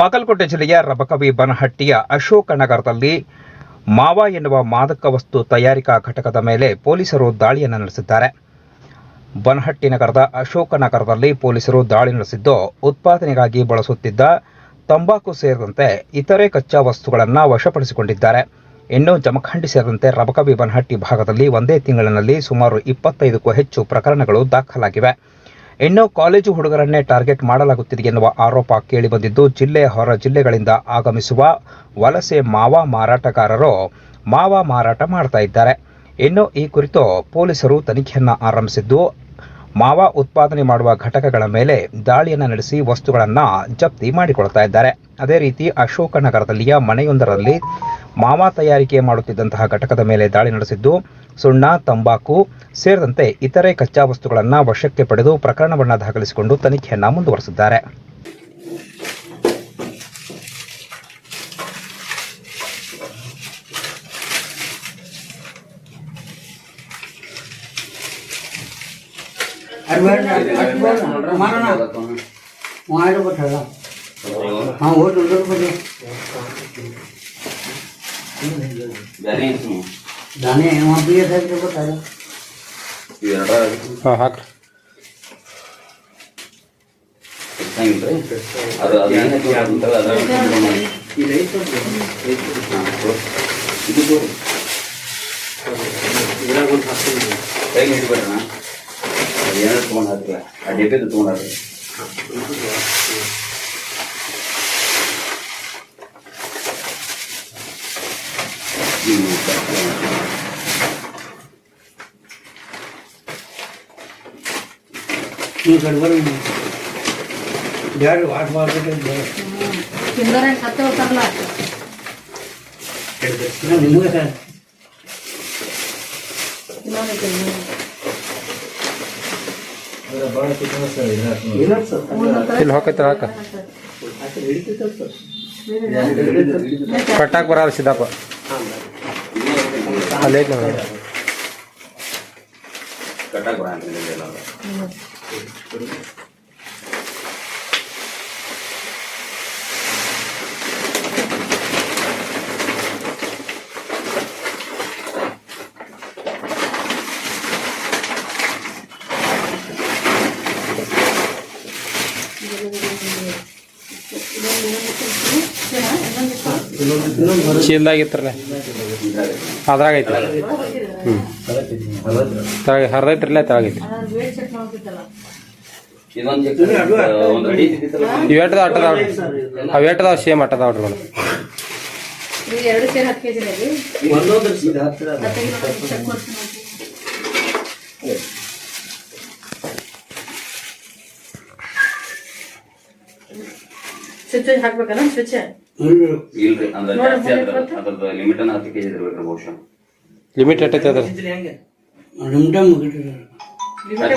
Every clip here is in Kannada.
ಬಾಗಲಕೋಟೆ ಜಿಲ್ಲೆಯ ರಬಕವಿ ಬನಹಟ್ಟಿಯ ಅಶೋಕ ನಗರದಲ್ಲಿ ಮಾವ ಎನ್ನುವ ಮಾದಕ ವಸ್ತು ತಯಾರಿಕಾ ಘಟಕದ ಮೇಲೆ ಪೊಲೀಸರು ದಾಳಿಯನ್ನು ನಡೆಸಿದ್ದಾರೆ. ಬನಹಟ್ಟಿ ನಗರದ ಅಶೋಕ ನಗರದಲ್ಲಿ ಪೊಲೀಸರು ದಾಳಿ ನಡೆಸಿದ್ದು, ಉತ್ಪಾದನೆಗಾಗಿ ಬಳಸುತ್ತಿದ್ದ ತಂಬಾಕು ಸೇರಿದಂತೆ ಇತರೆ ಕಚ್ಚಾ ವಸ್ತುಗಳನ್ನು ವಶಪಡಿಸಿಕೊಂಡಿದ್ದಾರೆ. ಇನ್ನು ಜಮಖಂಡಿ ಸೇರಿದಂತೆ ರಬಕವಿ ಬನಹಟ್ಟಿ ಭಾಗದಲ್ಲಿ ಒಂದೇ ತಿಂಗಳಿನಲ್ಲಿ ಸುಮಾರು ಇಪ್ಪತ್ತೈದಕ್ಕೂ ಹೆಚ್ಚು ಪ್ರಕರಣಗಳು ದಾಖಲಾಗಿವೆ. ಇನ್ನು ಕಾಲೇಜು ಹುಡುಗರನ್ನೇ ಟಾರ್ಗೆಟ್ ಮಾಡಲಾಗುತ್ತಿದೆ ಎನ್ನುವ ಆರೋಪ ಕೇಳಿಬಂದಿದ್ದು, ಜಿಲ್ಲೆ ಹೊರ ಜಿಲ್ಲೆಗಳಿಂದ ಆಗಮಿಸುವ ವಲಸೆ ಮಾವ ಮಾರಾಟಗಾರರು ಮಾವ ಮಾರಾಟ ಮಾಡ್ತಾ ಇದ್ದಾರೆ. ಇನ್ನು ಈ ಕುರಿತು ಪೊಲೀಸರು ತನಿಖೆಯನ್ನು ಆರಂಭಿಸಿದ್ದು, ಮಾವ ಉತ್ಪಾದನೆ ಮಾಡುವ ಘಟಕಗಳ ಮೇಲೆ ದಾಳಿಯನ್ನು ನಡೆಸಿ ವಸ್ತುಗಳನ್ನು ಜಪ್ತಿ ಮಾಡಿಕೊಳ್ತಾ ಇದ್ದಾರೆ. ಅದೇ ರೀತಿ ಅಶೋಕ ನಗರದಲ್ಲಿಯ ಮನೆಯೊಂದರಲ್ಲಿ ಮಾವ ತಯಾರಿಕೆ ಮಾಡುತ್ತಿದ್ದಂತಹ ಘಟಕದ ಮೇಲೆ ದಾಳಿ ನಡೆಸಿದ್ದು ಸುಣ್ಣ ತಂಬಾಕು ಸೇರಿದಂತೆ ಇತರೆ ಕಚ್ಚಾ ವಸ್ತುಗಳನ್ನು ವಶಕ್ಕೆ ಪಡೆದು ಪ್ರಕರಣವನ್ನು ದಾಖಲಿಸಿಕೊಂಡು ತನಿಖೆಯನ್ನು ಮುಂದುವರೆಸಿದ್ದಾರೆ ಹಾಂ ಓಟ್ ಬಿಡಿ ಬ್ಯಾರೆ ಏನು? ನಾನೇ ಬಿ ಎಸ್ ಐ ಬಿಟ್ಟಲ್ಲ ಇವೆರಡ ಹಾಂ ಹಾಕ್ರಿ ಹೆಂಗಿಲ್ರಿ? ಅದು ಅದು ಏನ್ ಹಾಕಿ ಅಂತಲ್ಲ ಅದ್ರ ಇದು ಮಾಡಿ. ಹಾ, ತಗೋ. ಇದು ತಗೋರಿ. ಕೈಗೆ ಹಿಡಿಬೇಡ್ರಣ್ಣ. ಅದು ಏನಾದ್ರು ತಗೊಂಡ್ ಹಾಕ್ರಿ. ಆ ಡಬ್ಬಿದು ತಗೊಂಡ್ ಹಾಕ್ರಿ. ಹ್ಮ್, ಸರಿ. ನೀವು ಕಡೆ ಬರೋ ಬ್ಯಾಡ ವಾಟ್ ಮಾಡ್ಬಿಟ್ಟು ತಿಂದರೆ ಕತ್ತೆ ಹೋಗ್ತಾರಲ್ಲ ನಿಮಗೆ ಸರ್ ಇನ್ನೊಂದೈತೆ ಇನ್ನೊಂದು. ಇಲ್ಲ ಸರ್ ಇಲ್ಲಿ ಹೋಗೈತ್ರ ಹಾಕ ಕಟ್ಟಾಕ್ ಬರಲ್ಲ ಸಿದ್ದಪ್ಪ ಅಲ್ಲೇ ಐತಿ ನೋಡು. ಕಟ್ಟಾಕ್ ಬರಂಗಿಲ್ಲ ಇದೆಲ್ಲ. ಚೀಲ್ದಾಗಿತ್ರಲ್ಲ ಅದ್ರಾಗ ಐತಿ ಹ್ಞೂ ತೆಳಗೆ ಹರಿದೈತ್ರಲ್ಲ ತೆಳಗೈತಿ ಅದ್ರಲ್ಲಿ ವೇಟ್ ಚೆಕ್ ಮಾಡ್ತಿದ್ದಲ್ಲ ಇದೊಂದ್ ಚೆಕ್ ಒಂದ್ ಅಡಿ ಇದ್ದಿತ್ತಲ್ಲ ಇವೇಟದ ಅದ್ರಾಗ ಐತಿ ಸೇಮ್ ಅಟ್ಟದಾವ ಮೇಡಮ್ ಸೇರಿ ಹತ್ತು ಕೆಜಿ ರೀ ಒಂದೊಂದು ಸೀದಾ ಹತ್ತಿರ ಚೆಕ್ ಮಾಡ್ತೀನಿ ಸ್ವಿಚ್ ಹಾಕ್ಬೇಕಲ್ಲ, ಸ್ವಿಚ್? ಇಲ್ರಿ ಅಂದ್ರೆ ಜಾಸ್ತಿ ಅದ್ರದ್ದು ಲಿಮಿಟ್ ಅನ್ನ ಹತ್ತು ಕೆಜಿ ಇರ್ಬೇಕ್ರಿ ಬಹುಶಃ. ಲಿಮಿಟ್ ಎಟ್ಟೈತಿ ಅದ್ರ ಹತ್ತು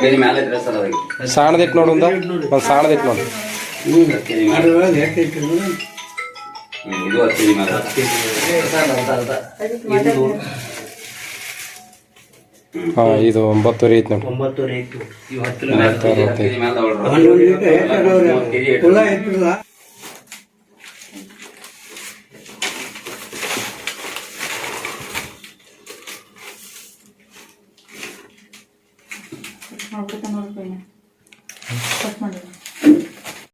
ಕೆಜಿ ಮ್ಯಾಲೆ ಸರ್ ಅದಕ್ಕೆ. ಸಾಣದಿಟ್ಟು ನೋಡು ಒಂದು. ಒಂದು ಸಾಣದಿಟ್ಟು ನೋಡು. ಹತ್ತು ಕೆಜಿ ಮ್ಯಾಲೆ. ಇದು ಹತ್ತು ಕೆಜಿ ಮ್ಯಾಲೆ. ಹಾಂ ಇದು ಒಂಬತ್ತುವರೆ ಐತಿ ನೋಡಿ. ಒಂಬತ್ತುವರೆ ಐತಿ. ಇವು ಹತ್ತು ಹತ್ತು ಕೆಜಿ ಮ್ಯಾಲೆ А вот робити новини.